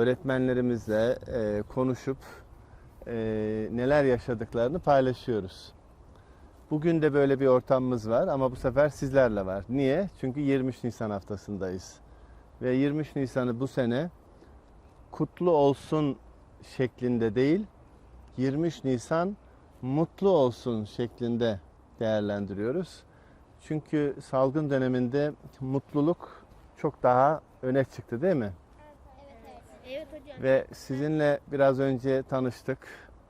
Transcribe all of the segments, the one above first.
öğretmenlerimizle e, konuşup e, neler yaşadıklarını paylaşıyoruz. Bugün de böyle bir ortamımız var ama bu sefer sizlerle var. Niye? Çünkü 23 Nisan haftasındayız. Ve 23 Nisan'ı bu sene kutlu olsun şeklinde değil, 23 Nisan mutlu olsun şeklinde değerlendiriyoruz. Çünkü salgın döneminde mutluluk çok daha öne çıktı değil mi? Evet hocam. Ve sizinle biraz önce tanıştık.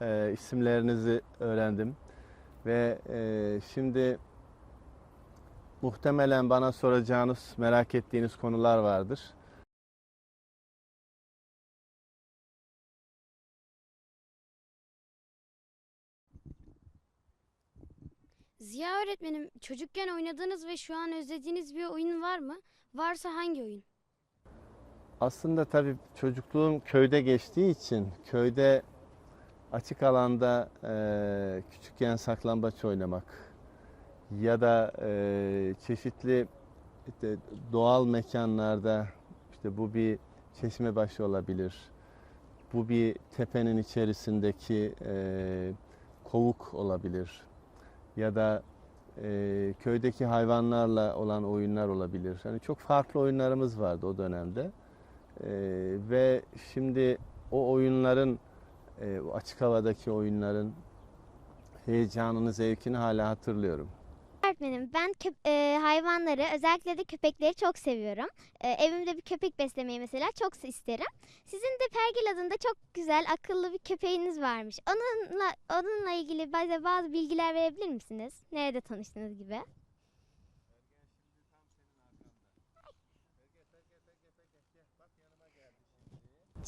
Ee, isimlerinizi öğrendim. Ve e, şimdi muhtemelen bana soracağınız, merak ettiğiniz konular vardır. Ziya öğretmenim çocukken oynadığınız ve şu an özlediğiniz bir oyun var mı? Varsa hangi oyun? Aslında tabii çocukluğum köyde geçtiği için köyde açık alanda e, küçükken saklambaç oynamak ya da e, çeşitli işte doğal mekanlarda işte bu bir çeşme başı olabilir. Bu bir tepenin içerisindeki e, kovuk olabilir. Ya da e, köydeki hayvanlarla olan oyunlar olabilir. Yani çok farklı oyunlarımız vardı o dönemde. Ee, ve şimdi o oyunların, e, açık havadaki oyunların heyecanını, zevkini hala hatırlıyorum. Öğretmenim ben e, hayvanları özellikle de köpekleri çok seviyorum. E, evimde bir köpek beslemeyi mesela çok isterim. Sizin de Pergil adında çok güzel akıllı bir köpeğiniz varmış. Onunla onunla ilgili bize bazı bilgiler verebilir misiniz? Nerede tanıştınız gibi?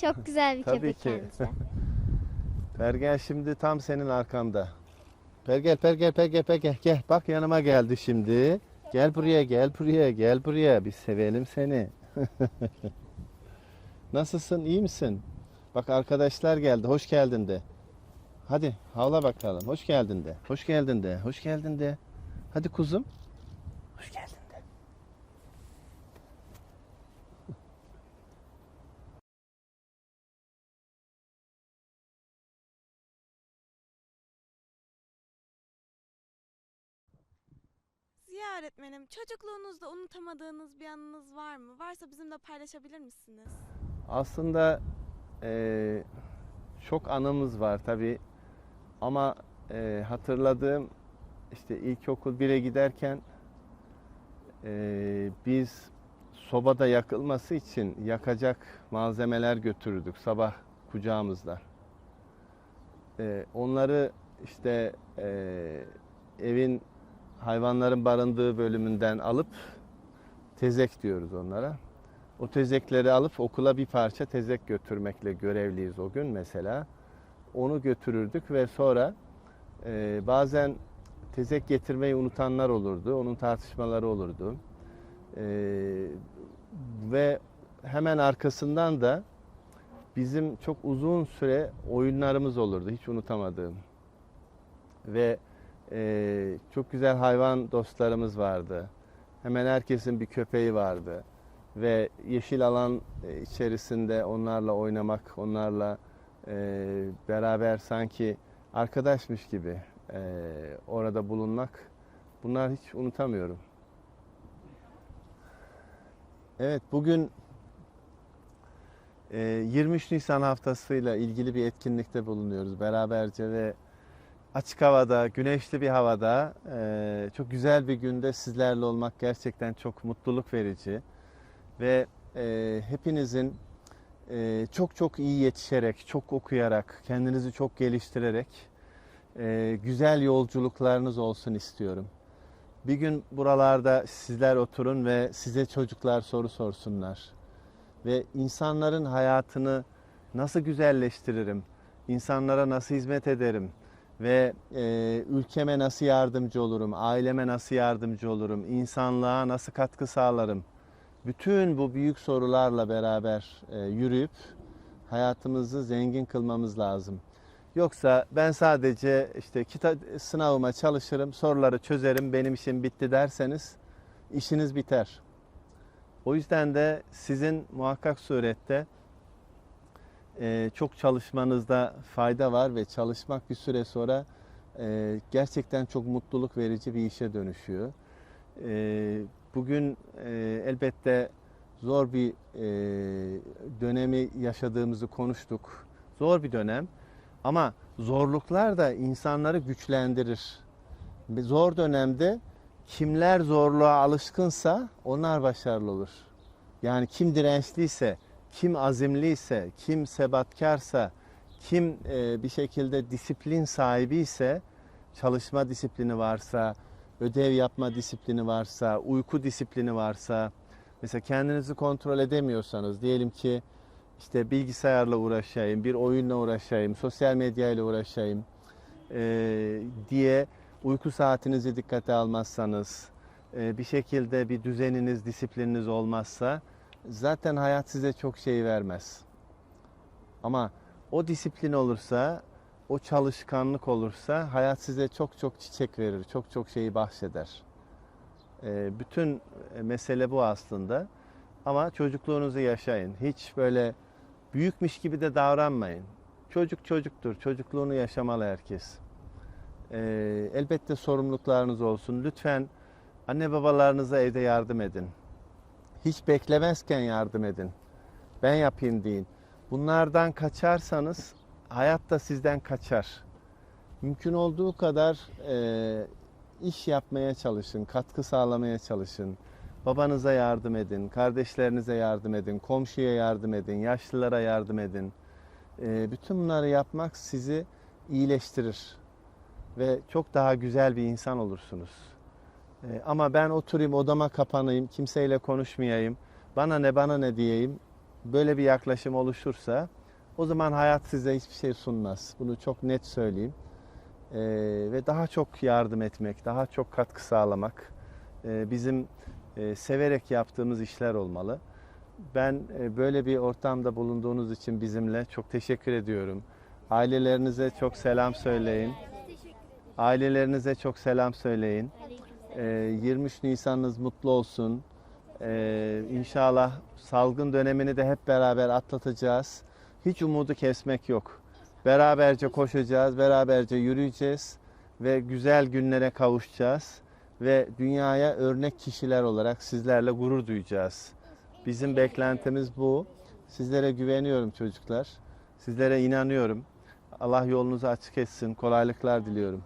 Çok güzel bir Tabii köpek ki. kendisi. Pergel şimdi tam senin arkanda. Pergel, Pergel, Pergel, Pergel. Gel bak yanıma geldi şimdi. Gel buraya, gel buraya, gel buraya. Biz sevelim seni. Nasılsın, iyi misin? Bak arkadaşlar geldi, hoş geldin de. Hadi havla bakalım, hoş geldin de. Hoş geldin de, hoş geldin de. Hadi kuzum. Hoş geldin öğretmenim, çocukluğunuzda unutamadığınız bir anınız var mı? Varsa bizimle paylaşabilir misiniz? Aslında eee, çok anımız var tabii ama eee, hatırladığım işte ilkokul 1'e giderken eee, biz sobada yakılması için yakacak malzemeler götürürdük sabah kucağımızda. Eee, onları işte eee, evin hayvanların barındığı bölümünden alıp tezek diyoruz onlara. O tezekleri alıp okula bir parça tezek götürmekle görevliyiz o gün mesela. Onu götürürdük ve sonra e, bazen tezek getirmeyi unutanlar olurdu. Onun tartışmaları olurdu. E, ve hemen arkasından da bizim çok uzun süre oyunlarımız olurdu. Hiç unutamadığım. Ve e, çok güzel hayvan dostlarımız vardı. Hemen herkesin bir köpeği vardı ve yeşil alan e, içerisinde onlarla oynamak, onlarla e, beraber sanki arkadaşmış gibi e, orada bulunmak bunlar hiç unutamıyorum. Evet bugün e, 23 Nisan haftasıyla ilgili bir etkinlikte bulunuyoruz beraberce ve açık havada, güneşli bir havada e, çok güzel bir günde sizlerle olmak gerçekten çok mutluluk verici ve e, hepinizin e, çok çok iyi yetişerek, çok okuyarak, kendinizi çok geliştirerek güzel yolculuklarınız olsun istiyorum. Bir gün buralarda sizler oturun ve size çocuklar soru sorsunlar. Ve insanların hayatını nasıl güzelleştiririm, insanlara nasıl hizmet ederim ve e, ülkeme nasıl yardımcı olurum, aileme nasıl yardımcı olurum, insanlığa nasıl katkı sağlarım bütün bu büyük sorularla beraber e, yürüyüp hayatımızı zengin kılmamız lazım. Yoksa ben sadece işte kitap sınavıma çalışırım, soruları çözerim, benim işim bitti derseniz işiniz biter. O yüzden de sizin muhakkak surette e, çok çalışmanızda fayda var ve çalışmak bir süre sonra e, gerçekten çok mutluluk verici bir işe dönüşüyor. E, bugün e, elbette zor bir e, dönemi yaşadığımızı konuştuk. Zor bir dönem ama zorluklar da insanları güçlendirir. Zor dönemde kimler zorluğa alışkınsa onlar başarılı olur. Yani kim dirençliyse, kim azimliyse, kim sebatkarsa, kim e, bir şekilde disiplin sahibi ise, çalışma disiplini varsa, ödev yapma disiplini varsa, uyku disiplini varsa, mesela kendinizi kontrol edemiyorsanız, diyelim ki işte bilgisayarla uğraşayım, bir oyunla uğraşayım, sosyal medyayla uğraşayım e, diye uyku saatinizi dikkate almazsanız, e, bir şekilde bir düzeniniz, disiplininiz olmazsa zaten hayat size çok şey vermez. Ama o disiplin olursa, o çalışkanlık olursa hayat size çok çok çiçek verir, çok çok şeyi bahşeder. E, bütün mesele bu aslında. Ama çocukluğunuzu yaşayın. Hiç böyle büyükmüş gibi de davranmayın. Çocuk çocuktur. Çocukluğunu yaşamalı herkes. Ee, elbette sorumluluklarınız olsun. Lütfen anne babalarınıza evde yardım edin. Hiç beklemezken yardım edin. Ben yapayım deyin. Bunlardan kaçarsanız hayat da sizden kaçar. Mümkün olduğu kadar e, iş yapmaya çalışın, katkı sağlamaya çalışın. Babanıza yardım edin, kardeşlerinize yardım edin, komşuya yardım edin, yaşlılara yardım edin. Ee, bütün bunları yapmak sizi iyileştirir ve çok daha güzel bir insan olursunuz. Ee, ama ben oturayım odama kapanayım, kimseyle konuşmayayım, bana ne bana ne diyeyim, böyle bir yaklaşım oluşursa o zaman hayat size hiçbir şey sunmaz. Bunu çok net söyleyeyim. Ee, ve daha çok yardım etmek, daha çok katkı sağlamak e, bizim e, severek yaptığımız işler olmalı. Ben e, böyle bir ortamda bulunduğunuz için bizimle çok teşekkür ediyorum. Ailelerinize çok selam söyleyin. Ailelerinize çok selam söyleyin. E, 23 Nisan'ınız mutlu olsun. E, İnşallah salgın dönemini de hep beraber atlatacağız. Hiç umudu kesmek yok. Beraberce koşacağız, beraberce yürüyeceğiz ve güzel günlere kavuşacağız ve dünyaya örnek kişiler olarak sizlerle gurur duyacağız. Bizim beklentimiz bu. Sizlere güveniyorum çocuklar. Sizlere inanıyorum. Allah yolunuzu açık etsin. Kolaylıklar diliyorum.